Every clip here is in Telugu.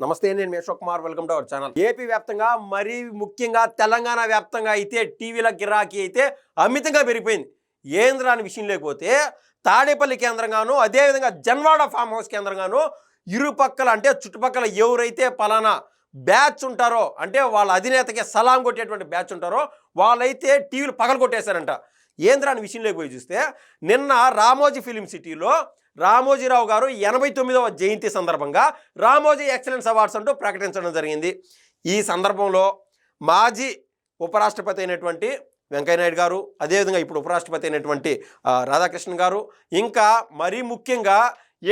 నమస్తే నేను మీ Ashok Kumar. Welcome to our channel. AP వ్యాప్తంగా మరీ ముఖ్యంగా తెలంగాణ వ్యాప్తంగా అయితే టీవీల గిరాకీ అయితే అమితంగా పెరిగిపోయింది. ఏంద్ర అని విషయం లేకపోతే తాడేపల్లి కేంద్రంగాను అదేవిధంగా జన్వాడ ఫామ్ హౌస్ కేంద్రంగాను ఇరుపక్కల అంటే చుట్టుపక్కల ఎవరైతే పలానా బ్యాచ్ ఉంటారో అంటే వాళ్ళ అధినేతకి సలాం కొట్టేటువంటి బ్యాచ్ ఉంటారో వాళ్ళైతే టీవీలు పగలు కొట్టేశారంట ఏంద్ర అని విషయంలోకి పోయి చూస్తే నిన్న రామోజీ ఫిలిం సిటీలో రామోజీరావు గారు ఎనభై తొమ్మిదవ జయంతి సందర్భంగా రామోజీ ఎక్సలెన్స్ అవార్డ్స్ అంటూ ప్రకటించడం జరిగింది. ఈ సందర్భంలో మాజీ ఉపరాష్ట్రపతి అయినటువంటి వెంకయ్యనాయుడు గారు అదేవిధంగా ఇప్పుడు ఉపరాష్ట్రపతి అయినటువంటి రాధాకృష్ణన్ గారు ఇంకా మరీ ముఖ్యంగా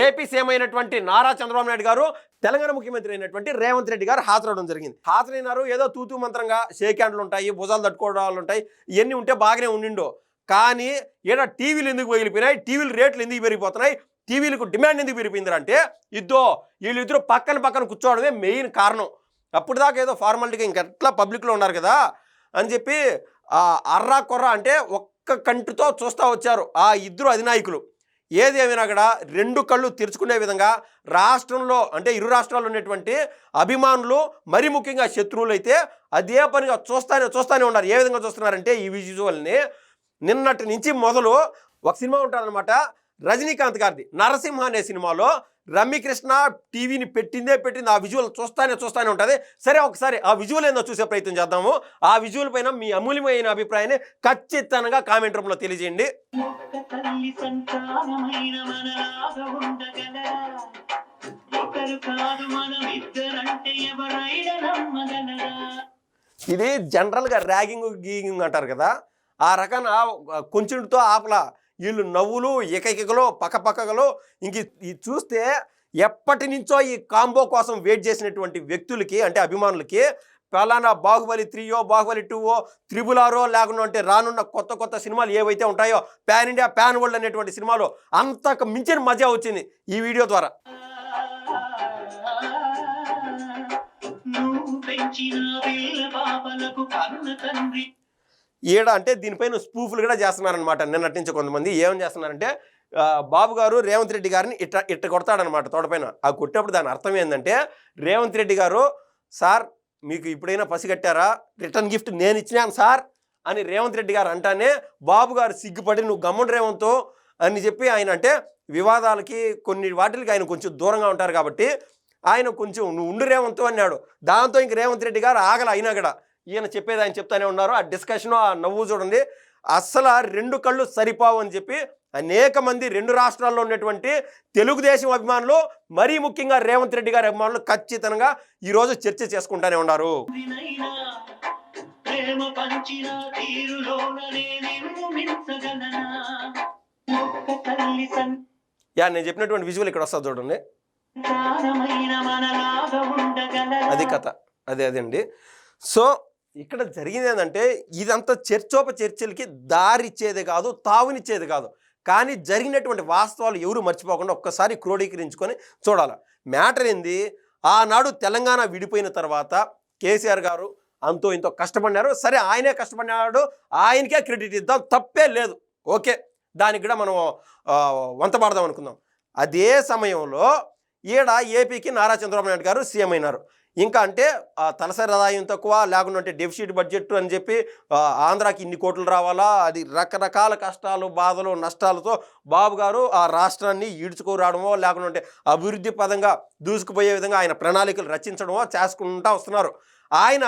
ఏపీ సీఎం అయినటువంటి నారా చంద్రబాబు నాయుడు గారు తెలంగాణ ముఖ్యమంత్రి అయినటువంటి రేవంత్ రెడ్డి గారు హాజరవడం జరిగింది. హాజరైనారు. ఏదో తూతూ మంత్రంగా షేక్ హ్యాండ్లు ఉంటాయి భుజాలు తట్టుకోవడాలు ఉంటాయి ఇవన్నీ ఉంటే బాగానే ఉండిండో. కానీ ఈడ టీవీలు ఎందుకు పగిలిపోయినాయి టీవీలు రేట్లు ఎందుకు పెరిగిపోతున్నాయి? టీవీలకు డిమాండ్ ఎందుకు పెరిగిపోయింది అంటే ఇద్దో వీళ్ళిద్దరు పక్కన పక్కన కూర్చోవడమే మెయిన్ కారణం. అప్పుడు దాకా ఏదో ఫార్మాలిటీగా ఇంకెట్లా పబ్లిక్లో ఉన్నారు కదా అని చెప్పి అర్రా కొర్ర అంటే ఒక్క కంటితో చూస్తూ వచ్చారు ఆ ఇద్దరు అధినాయకులు. ఏదేమైనా కూడా రెండు కళ్ళు తెరుచుకునే విధంగా రాష్ట్రంలో అంటే ఇరు రాష్ట్రాల్లో ఉన్నటువంటి అభిమానులు మరి ముఖ్యంగా శత్రువులు అయితే అదే పనిగా చూస్తానే చూస్తానే ఉన్నారు. ఏ విధంగా చూస్తున్నారంటే ఈ విజువల్ని. నిన్నటి నుంచి మొదలు ఒక సినిమా ఉంటుందన్నమాట. రజనీకాంత్ గారిది. నరసింహ అనే సినిమాలో రమ్యకృష్ణ టీవీని పెట్టిందే పెట్టింది. ఆ విజువల్ చూస్తానే చూస్తానే ఉంటుంది. సరే ఒకసారి ఆ విజువల్ ఏందో చూసే ప్రయత్నం చేద్దాము. ఆ విజువల్ పైన మీ అమూల్యమైన అభిప్రాయాన్ని ఖచ్చితంగా కామెంట్ రూపంలో తెలియజేయండి. ఇది జనరల్గా ర్యాగింగ్ గీగింగ్ అంటారు కదా. ఆ రకాన కొంచెంతో ఆపల వీళ్ళు నవ్వులు ఏకైకలో పక్కపక్కలో ఇంక ఇది చూస్తే ఎప్పటి నుంచో ఈ కాంబో కోసం వెయిట్ చేసినటువంటి వ్యక్తులకి అంటే అభిమానులకి ఫలానా బాహుబలి త్రీయో బాహుబలి టూవో త్రిబుల్ ఆరో లేకుండా అంటే రానున్న కొత్త కొత్త సినిమాలు ఏవైతే ఉంటాయో పాన్ ఇండియా ప్యాన్ వరల్డ్ అనేటువంటి సినిమాలు అంతకు మించిన మజా వచ్చింది ఈ వీడియో ద్వారా. నువ్వు పెంచిన పిల్ల పాపలకు కన్న తండ్రి. ఈడ అంటే దీనిపైన స్పూఫ్లు కూడా చేస్తున్నారనమాట నిన్నటి నుంచి కొంతమంది ఏం చేస్తున్నారంటే బాబు గారు రేవంత్ రెడ్డి గారిని ఇట్ట ఇట్ట కొడతాడనమాట తోటపైన ఆ కొట్టేప్పుడు దాని అర్థం ఏంటంటే రేవంత్ రెడ్డి గారు సార్ మీకు ఇప్పుడైనా పసిగట్టారా రిటర్న్ గిఫ్ట్ నేను ఇచ్చినాను సార్ అని రేవంత్ రెడ్డి గారు అంటానే బాబు గారు సిగ్గుపడి నువ్వు గమ్ముడు రేవంత్ అని చెప్పి ఆయన అంటే వివాదాలకి కొన్ని వాటికి ఆయన కొంచెం దూరంగా ఉంటారు కాబట్టి ఆయన కొంచెం నువ్వు ఉండు రేవంత్ అన్నాడు. దాంతో ఇంక రేవంత్ రెడ్డి గారు ఆగల అయినా కూడా. ఈయన చెప్పేది ఆయన చెప్తానే ఉన్నారు. ఆ డిస్కషన్ ఆ నవ్వు చూడండి. అస్సలు రెండు కళ్ళు సరిపోవు అని చెప్పి అనేక మంది రెండు రాష్ట్రాల్లో ఉన్నటువంటి తెలుగుదేశం అభిమానులు మరీ ముఖ్యంగా రేవంత్ రెడ్డి గారి అభిమానులు ఖచ్చితంగా ఈరోజు చర్చ చేసుకుంటానే ఉన్నారు. యా నేను చెప్పినటువంటి విజువల్ ఇక్కడ వస్తుంది చూడండి. అది కథ. అదే అదండి. సో ఇక్కడ జరిగింది ఏంటంటే ఇదంతా చర్చోప చర్చలకి దారిచ్చేది కాదు తావునిచ్చేది కాదు. కానీ జరిగినటువంటి వాస్తవాలు ఎవరు మర్చిపోకుండా ఒక్కసారి క్రోడీకరించుకొని చూడాలి. మ్యాటర్ ఏంది? ఆనాడు తెలంగాణ విడిపోయిన తర్వాత కేసీఆర్ గారు అంతో ఇంతో కష్టపడినారు. సరే ఆయనే కష్టపడినాడు ఆయనకే క్రెడిట్ ఇద్దాం తప్పే లేదు. ఓకే దానికి కూడా మనం వంతపడదాం అనుకుందాం. అదే సమయంలో ఈడ ఏపీకి నారా చంద్రబాబు నాయుడు గారు సీఎం అయినారు. ఇంకా అంటే ఆ, తలసరి ఆదాయం తక్కువ లేకుండా డెఫిసిట్ బడ్జెట్ అని చెప్పి ఆంధ్రాకి ఇన్ని కోట్లు రావాలా? అది రకరకాల కష్టాలు బాధలు నష్టాలతో బాబు గారు ఆ రాష్ట్రాన్ని ఈడ్చుకోరావడమో లేకుండా అభివృద్ధి పదంగా దూసుకుపోయే విధంగా ఆయన ప్రణాళికలు రచించడమో చేసుకుంటా వస్తున్నారు. ఆయన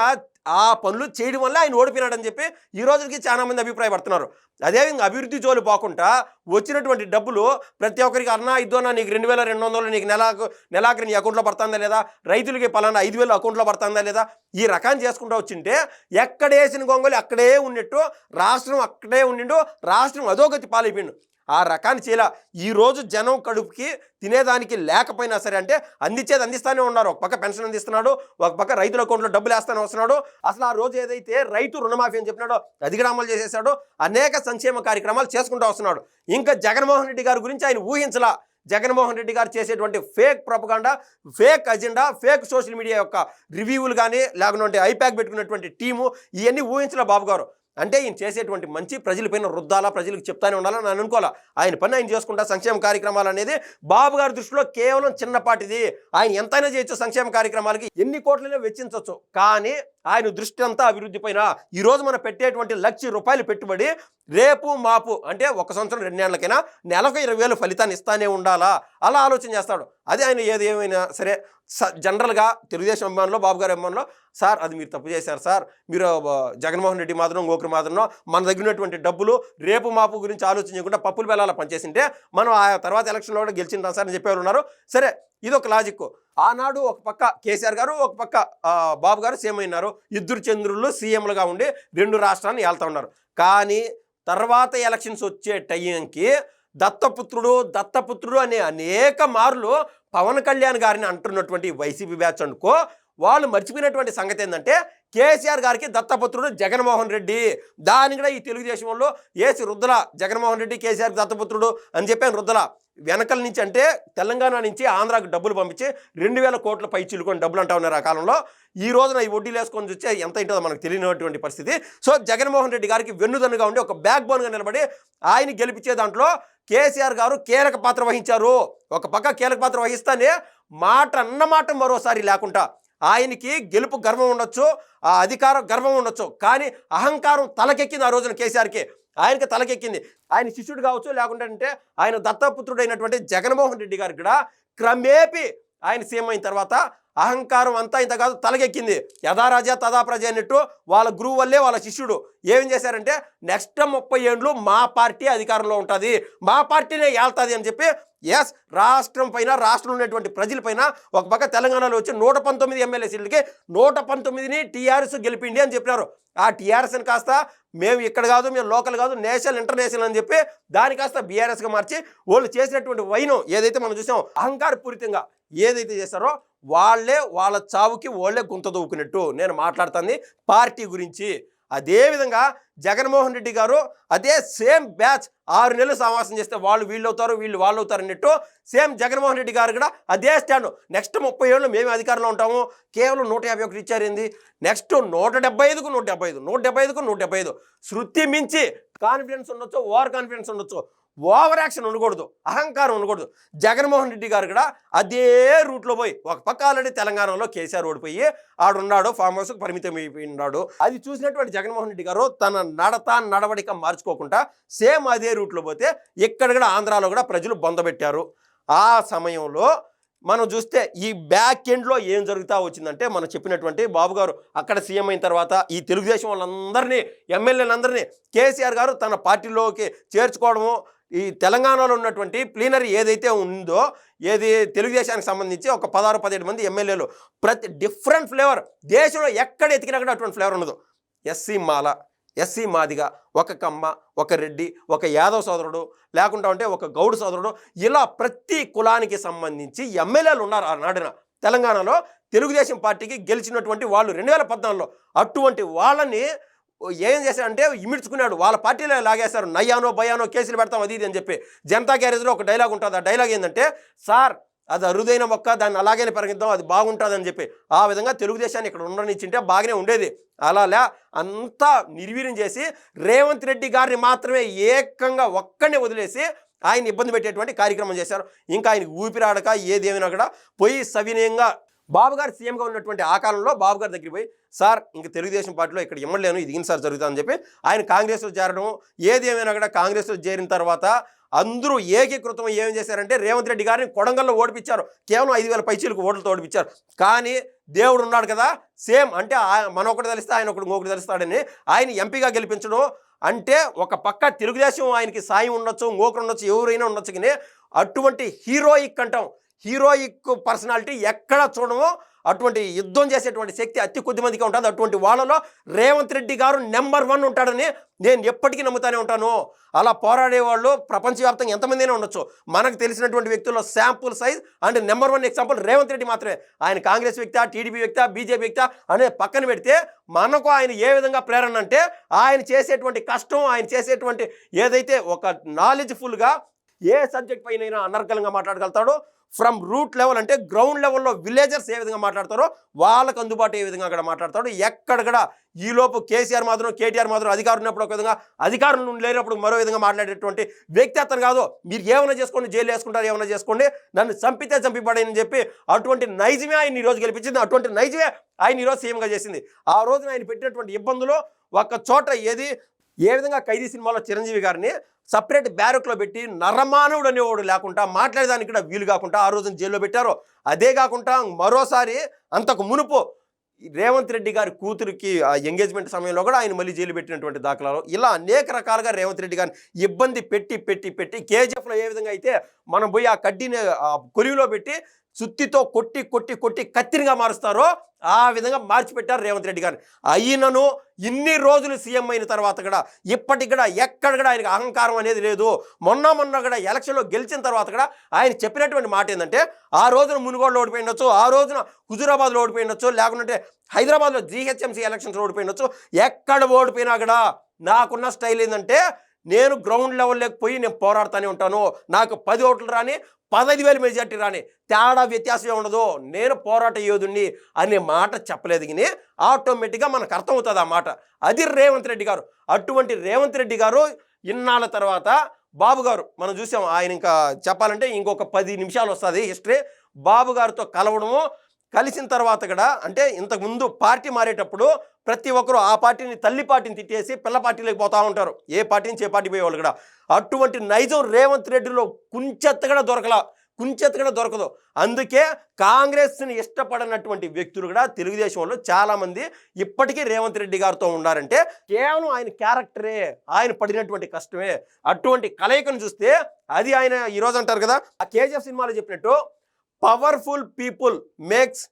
ఆ పనులు చేయడం వల్ల ఆయన ఓడిపోయినాడని చెప్పి ఈ రోజుకి చాలా మంది అభిప్రాయపడుతున్నారు. అదేవిధంగా అభివృద్ధి జోలు పోకుండా వచ్చినటువంటి డబ్బులు ప్రతి ఒక్కరికి అన్నా ఇద్దోనా నీకు రెండు వేల రెండు వందలు నీకు నెలకు నెలాఖరి నీ అకౌంట్లో పడుతుందా లేదా? రైతులకి పలానా ఐదు వేలు అకౌంట్లో పడుతుందా లేదా? ఈ రకాన్ని చేసుకుంటూ వచ్చింటే ఎక్కడేసిన గొంగళి అక్కడే ఉన్నట్టు రాష్ట్రం అక్కడే ఉండిండు రాష్ట్రం అధోగతి పాలైపోయిండు. ఆ రకాన్ని చేయాల. ఈరోజు జనం కడుపుకి తినేదానికి లేకపోయినా సరే అంటే అందించేది అందిస్తానే ఉన్నారు. ఒక పక్క పెన్షన్ అందిస్తున్నాడు ఒక పక్క రైతుల అకౌంట్లో డబ్బులు వేస్తానే వస్తున్నాడు. అసలు ఆ రోజు ఏదైతే రైతు రుణమాఫీ అని చెప్పినాడో అది కూడా అమలు చేసేసాడో అనేక సంక్షేమ కార్యక్రమాలు చేసుకుంటూ వస్తున్నాడు. ఇంకా జగన్మోహన్ రెడ్డి గారి గురించి ఆయన ఊహించలా. జగన్మోహన్ రెడ్డి గారు చేసేటువంటి fake propaganda fake agenda fake social media యొక్క రివ్యూలు కానీ లేకుంటే ఐప్యాక్ పెట్టుకున్నటువంటి టీము ఇవన్నీ ఊహించలే బాబు గారు అంటే ఈయన చేసేటువంటి మంచి ప్రజలపైన రుద్దాలా ప్రజలకు చెప్తానే ఉండాలని నేను అనుకోవాలా? ఆయన పని ఆయన చేసుకుంటా సంక్షేమ కార్యక్రమాలు అనేది బాబు గారి దృష్టిలో కేవలం చిన్నపాటిది. ఆయన ఎంతైనా చేయొచ్చు సంక్షేమ కార్యక్రమాలకి. ఎన్ని కోట్లైనా వెచ్చించవచ్చు కానీ ఆయన దృష్టి అంతా అభివృద్ధి పైన. ఈరోజు మనం పెట్టేటువంటి లక్ష రూపాయలు పెట్టుబడి రేపు మాపు అంటే ఒక సంవత్సరం రెండేళ్ళకైనా నెలకు ఇరవై వేలు ఫలితాన్ని ఇస్తానే ఉండాలా? అలా ఆలోచన చేస్తాడు. అదే ఆయన ఏది ఏమైనా సరే స జనరల్గా తెలుగుదేశం అభిమానులు బాబు గారి అభిమానులు సార్ అది మీరు తప్పు చేశారు సార్. మీరు జగన్మోహన్ రెడ్డి మాత్రం ఇంకొకరి మాత్రం మన దగ్గర ఉన్నటువంటి డబ్బులు రేపు మాపు గురించి ఆలోచించకుండా పప్పులు బెల్లాల పనిచేసింటే మనం ఆ తర్వాత ఎలక్షన్లో కూడా గెలిచింటాం సార్ అని చెప్పేవారు ఉన్నారు. సరే ఇది ఒక లాజిక్ ఆనాడు ఒక పక్క కేసీఆర్ గారు ఒక పక్క బాబు గారు సీఎం అయినారు. ఇద్దరు చంద్రులు సీఎంలుగా ఉండి రెండు రాష్ట్రాన్ని ఏళ్తా ఉన్నారు. కానీ తర్వాత ఎలక్షన్స్ వచ్చే టైంకి దత్తపుత్రుడు దత్తపుత్రుడు అనే అనేక మార్లు పవన్ కళ్యాణ్ గారిని అంటున్నటువంటి వైసీపీ బ్యాచ్ అనుకో వాళ్ళు మర్చిపోయినటువంటి సంగతి ఏంటంటే కేసీఆర్ గారికి దత్తపుత్రుడు జగన్మోహన్ రెడ్డి. దాని కూడా ఈ తెలుగుదేశంలో ఏసి రుద్దల జగన్మోహన్ రెడ్డి కేసీఆర్ దత్తపుత్రుడు అని చెప్పాను రుద్దల. వెనకల నుంచి అంటే తెలంగాణ నుంచి ఆంధ్రాకు డబ్బులు పంపించి రెండు వేల కోట్ల పై చిలుకొని డబ్బులు అంటా ఉన్నారు ఆ కాలంలో. ఈ రోజున ఈ వడ్డీలు వేసుకొని చూస్తే ఎంత ఏంటో మనకు తెలియనటువంటి పరిస్థితి. సో జగన్మోహన్ రెడ్డి గారికి వెన్నుదన్నుగా ఉండి ఒక బ్యాక్ బోన్గా నిలబడి ఆయన గెలిపించే దాంట్లో కేసీఆర్ గారు కీలక పాత్ర వహించారు. ఒక పక్క కీలక పాత్ర వహిస్తానే మాట అన్నమాట మరోసారి లేకుండా ఆయనకి గెలుపు గర్వం ఉండొచ్చు ఆ అధికారం గర్వం ఉండొచ్చు. కానీ అహంకారం తలకెక్కింది ఆ రోజున కేసీఆర్కి. ఆయనకి తలకెక్కింది. ఆయన శిష్యుడు కావచ్చు లేకుంటే అంటే ఆయన దత్తపుత్రుడైనటువంటి జగన్మోహన్ రెడ్డి గారికి కూడా క్రమేపి ఆయన సీఎం అయిన తర్వాత అహంకారం అంతా ఇంత కాదు తలకెక్కింది. యథారాజా తదాప్రజ తదా ప్రజ అన్నట్టు వాళ్ళ గురువు వల్లే వాళ్ళ శిష్యుడు. ఏం చేశారంటే నెక్స్ట్ ముప్పై ఏండ్లు మా పార్టీ అధికారంలో ఉంటుంది. మా పార్టీనే ఏళ్తుంది అని చెప్పి ఎస్ రాష్ట్రం పైన రాష్ట్రంలో ఉన్నటువంటి ప్రజలపైన ఒక పక్క తెలంగాణలో వచ్చి నూట పంతొమ్మిది ఎమ్మెల్యే సీట్లకి నూట పంతొమ్మిదిని టీఆర్ఎస్ గెలిపిండి అని చెప్పినారు. ఆ టీఆర్ఎస్ని కాస్త మేము ఇక్కడ కాదు మేము లోకల్ కాదు నేషనల్ ఇంటర్నేషనల్ అని చెప్పి దాని కాస్త బీఆర్ఎస్గా మార్చి వాళ్ళు చేసినటువంటి వైనం ఏదైతే మనం చూసాం అహంకారపూరితంగా ఏదైతే చేశారో వాళ్ళే వాళ్ళ చావుకి వాళ్ళే గుంత దూకున్నట్టు నేను మాట్లాడుతుంది పార్టీ గురించి. అదేవిధంగా జగన్మోహన్ రెడ్డి గారు అదే సేమ్ బ్యాచ్ ఆరు నెలలు సమావేశం చేస్తే వాళ్ళు వీళ్ళు అవుతారు వీళ్ళు వాళ్ళు అవుతారు అన్నట్టు సేమ్ జగన్మోహన్ రెడ్డి గారు కూడా అదే స్టాండ్. నెక్స్ట్ ముప్పై ఏళ్ళు మేము అధికారంలో ఉంటాము. కేవలం నూట యాభై ఒకటి ఇచ్చారింది? నెక్స్ట్ నూట డెబ్బై ఐదుకు నూట డెబ్బై ఐదు నూట డెబ్బై ఐదుకు నూట డెబ్బై ఐదు. శృతి మించి కాన్ఫిడెన్స్ ఉండొచ్చు ఓవర్ కాన్ఫిడెన్స్ ఉండొచ్చు. ఓవర్ యాక్షన్ ఉండకూడదు అహంకారం ఉండకూడదు. జగన్మోహన్ రెడ్డి గారు కూడా అదే రూట్లో పోయి ఒక పక్క ఆల్రెడీ తెలంగాణలో కేసీఆర్ ఓడిపోయి ఆడున్నాడు ఫామ్ హౌస్కు పరిమితం అయిపోయినాడు. అది చూసినటువంటి జగన్మోహన్ రెడ్డి గారు తన నడత నడవడిక మార్చుకోకుండా సేమ్ అదే రూట్లో పోతే ఇక్కడ కూడా ఆంధ్రాలో కూడా ప్రజలు బొందబెట్టారు ఆ సమయంలో మనం చూస్తే ఈ బ్యాక్ ఎండ్లో ఏం జరుగుతా వచ్చిందంటే మనం చెప్పినటువంటి బాబు గారు అక్కడ సీఎం అయిన తర్వాత ఈ తెలుగుదేశం వాళ్ళందరినీ ఎమ్మెల్యేలందరినీ కేసీఆర్ గారు తన పార్టీలోకి చేర్చుకోవడము ఈ తెలంగాణలో ఉన్నటువంటి ప్లీనరీ ఏదైతే ఉందో ఏది తెలుగుదేశానికి సంబంధించి ఒక పదహారు పదిహేడు మంది ఎమ్మెల్యేలు ప్రతి డిఫరెంట్ ఫ్లేవర్ దేశంలో ఎక్కడ ఎతికినా కూడా అటువంటి ఫ్లేవర్ ఉండదు. ఎస్సీ మాల ఎస్సీ మాదిగ ఒక కమ్మ ఒక రెడ్డి ఒక యాదవ్ సోదరుడు లేకుండా ఉంటే ఒక గౌడ్ సోదరుడు ఇలా ప్రతి కులానికి సంబంధించి ఎమ్మెల్యేలు ఉన్నారు ఆ నాడిన. తెలంగాణలో తెలుగుదేశం పార్టీకి గెలిచినటువంటి వాళ్ళు రెండు వేల పద్నాలుగులో అటువంటి వాళ్ళని ఏం చేశారంటే ఇమిడ్చుకున్నాడు. వాళ్ళ పార్టీలో లాగేశారు? నయ్యానో భయానో కేసులు పెడతాం అది ఇది అని చెప్పి. జనతా గ్యారేజ్లో ఒక డైలాగ్ ఉంటుంది. ఆ డైలాగ్ ఏంటంటే సార్ అది అరుదైన మొక్క దాన్ని అలాగే పెరగిద్దాం అది బాగుంటుందని చెప్పి. ఆ విధంగా తెలుగుదేశాన్ని ఇక్కడ ఉండనిచ్చింటే బాగానే ఉండేది. అలాలే అంతా నిర్వీర్యం చేసి రేవంత్ రెడ్డి గారిని మాత్రమే ఏకంగా ఒక్కడిని వదిలేసి ఆయన ఇబ్బంది పెట్టేటువంటి కార్యక్రమం చేశారు. ఇంకా ఆయనకి ఊపిరాడక ఏదేమైనా కూడా పోయి సవినయంగా బాబు గారు సీఎంగా ఉన్నటువంటి ఆ కాలంలో బాబు గారి దగ్గరికి పోయి సార్ ఇంక తెలుగుదేశం పార్టీలో ఇక్కడ ఇమ్మలేను ఇది సార్ జరుగుతుందని చెప్పి ఆయన కాంగ్రెస్లో చేరడం ఏది ఏమైనా కూడా కాంగ్రెస్లో చేరిన తర్వాత అందరూ ఏకీకృతం ఏం చేశారంటే రేవంత్ రెడ్డి గారిని కొడంగల్లో ఓడిపించారు కేవలం ఐదు వేల పైచీలకు ఓట్లతో ఓడిపించారు కానీ దేవుడు ఉన్నాడు కదా సేమ్ అంటే మన ఒకటి తెలిస్తే ఆయన ఒకటి ఇంకొకటి తెలుస్తాడని ఆయన ఎంపీగా గెలిపించడం అంటే ఒక పక్క తెలుగుదేశం ఆయనకి సాయం ఉండొచ్చు ఇంకొకరు ఉండొచ్చు ఎవరైనా ఉండొచ్చు కానీ అటువంటి హీరోయిక్ అంటాం హీరోయిక్ పర్సనాలిటీ ఎక్కడ చూడమో అటువంటి యుద్ధం చేసేటువంటి శక్తి అతి కొద్ది మందికి ఉంటుంది. అటువంటి వాళ్ళలో రేవంత్ రెడ్డి గారు నెంబర్ వన్ ఉంటాడని నేను ఎప్పటికీ నమ్ముతానే ఉంటాను. అలా పోరాడే వాళ్ళు ప్రపంచవ్యాప్తంగా ఎంతమందినే ఉండొచ్చు. మనకు తెలిసినటువంటి వ్యక్తుల్లో sample size and number one example Revanth Reddy మాత్రమే. ఆయన కాంగ్రెస్ వ్యక్తి టీడీపీ వ్యక్తి బీజేపీ వ్యక్తి అనే పక్కన పెడితే మనకు ఆయన ఏ విధంగా ప్రేరణ అంటే ఆయన చేసేటువంటి కష్టం ఆయన చేసేటువంటి ఏదైతే ఒక నాలెడ్జ్ఫుల్గా ఏ సబ్జెక్ట్ పైన అనర్గలంగా మాట్లాడగలుగుతాడో ఫ్రమ్ రూట్ లెవెల్ అంటే గ్రౌండ్ లెవెల్లో విలేజర్స్ ఏ విధంగా మాట్లాడతారో వాళ్ళకు అందుబాటు ఏ విధంగా అక్కడ మాట్లాడతాడు ఎక్కడక్కడ ఈలోపు కేసీఆర్ మాత్రం కేటీఆర్ మాత్రం అధికారం ఉన్నప్పుడు ఒక విధంగా అధికారులు లేనప్పుడు మరో విధంగా మాట్లాడేటువంటి వ్యక్తి అతను కాదు. మీరు ఏమైనా చేసుకోండి జైలు వేసుకుంటారు ఏమైనా చేసుకోండి నన్ను చంపితే చంపిపడని చెప్పి అటువంటి నైజమే ఆయన ఈరోజు గెలిపించింది. అటువంటి నైజమే ఆయన ఈరోజు సీఎంగా చేసింది. ఆ రోజున ఆయన పెట్టినటువంటి ఇబ్బందులు ఒక్క చోట ఏది? ఏ విధంగా ఖైదీ సినిమాలో చిరంజీవి గారిని సపరేట్ బ్యారక్లో పెట్టి నరమానవుడు అనేవాడు లేకుండా మాట్లాడేదానికి కూడా వీలు కాకుండా ఆ రోజున జైల్లో పెట్టారు అదే కాకుండా మరోసారి అంతకు మునుపు రేవంత్ రెడ్డి గారి కూతురికి ఆ ఎంగేజ్మెంట్ సమయంలో కూడా ఆయన మళ్ళీ జైలు పెట్టినటువంటి దాఖలాలు. ఇలా అనేక రకాలుగా రేవంత్ రెడ్డి గారిని ఇబ్బంది పెట్టి పెట్టి పెట్టి కేజీఎఫ్లో ఏ విధంగా అయితే మనం పోయి ఆ కడ్డీని ఆ కొలివిలో పెట్టి సుత్తితో కొట్టి కొట్టి కొట్టి కత్తిరిగా మారుస్తారో ఆ విధంగా మార్చిపెట్టారు రేవంత్ రెడ్డి గారు. అయినను ఇన్ని రోజులు సీఎం అయిన తర్వాత కూడా ఇప్పటికి కూడా ఎక్కడ కూడా ఆయనకు అహంకారం అనేది లేదు. మొన్న మొన్న కూడా ఎలక్షన్లో గెలిచిన తర్వాత కూడా ఆయన చెప్పినటువంటి మాట ఏంటంటే ఆ రోజున మునుగోడులో ఓడిపోయినొచ్చు ఆ రోజున హుజురాబాద్లో ఓడిపోయినొచ్చు లేకుంటే హైదరాబాద్లో జీహెచ్ఎంసీ ఎలక్షన్స్ ఓడిపోయినొచ్చు ఎక్కడ ఓడిపోయినా కూడా నాకున్న స్టైల్ ఏంటంటే నేను గ్రౌండ్ లెవెల్లోకి పోయి నేను పోరాడుతూనే ఉంటాను. నాకు పది ఓట్లు రాని పదహైదు వేల మెజార్టీ రాని తేడా వ్యత్యాసం ఉండదు. నేను పోరాట యోధుణ్ణి అనే మాట చెప్పలేదు కానీ ఆటోమేటిక్గా మనకు అర్థమవుతుంది ఆ మాట. అది రేవంత్ రెడ్డి గారు. అటువంటి రేవంత్ రెడ్డి గారు ఇన్నాళ్ళ తర్వాత బాబు గారు మనం చూసాం ఆయన ఇంకా చెప్పాలంటే ఇంకొక పది నిమిషాలు వస్తుంది హిస్టరీ. బాబు గారితో కలవడము కలిసిన తర్వాత కూడా అంటే ఇంతకుముందు పార్టీ మారేటప్పుడు ప్రతి ఒక్కరు ఆ పార్టీని తల్లి పార్టీని తిట్టేసి పిల్ల పార్టీలోకి పోతా ఉంటారు. ఏ పార్టీ నుంచి ఏ పార్టీ పోయేవాళ్ళు కూడా. అటువంటి నైజం రేవంత్ రెడ్డిలో కుంచెత్త కూడా దొరకలా కుంచెత్త కూడా దొరకదు. అందుకే కాంగ్రెస్ని ఇష్టపడనటువంటి వ్యక్తులు కూడా తెలుగుదేశంలో చాలామంది ఇప్పటికీ రేవంత్ రెడ్డి గారితో ఉన్నారంటే కేవలం ఆయన క్యారెక్టరే ఆయన పడినటువంటి కష్టమే. అటువంటి కలయికను చూస్తే అది ఆయన ఈరోజు అంటారు కదా ఆ కేజీఎఫ్ సినిమాలో చెప్పినట్టు powerful people makes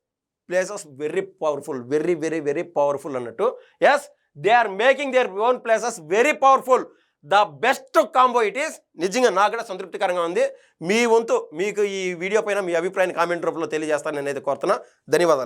places very powerful very very very powerful అన్నట్టు. Yes they are making their own places very powerful the best combo it is నిజంగా నాకు కూడా సంతృప్తికరంగా ఉంది. మీ వంతు మీకు ఈ వీడియో పైన మీ అభిప్రాయాన్ని కామెంట్ రూపంలో తెలియజేస్తాను నేనైతే కోరుతున్నా. ధన్యవాదాలు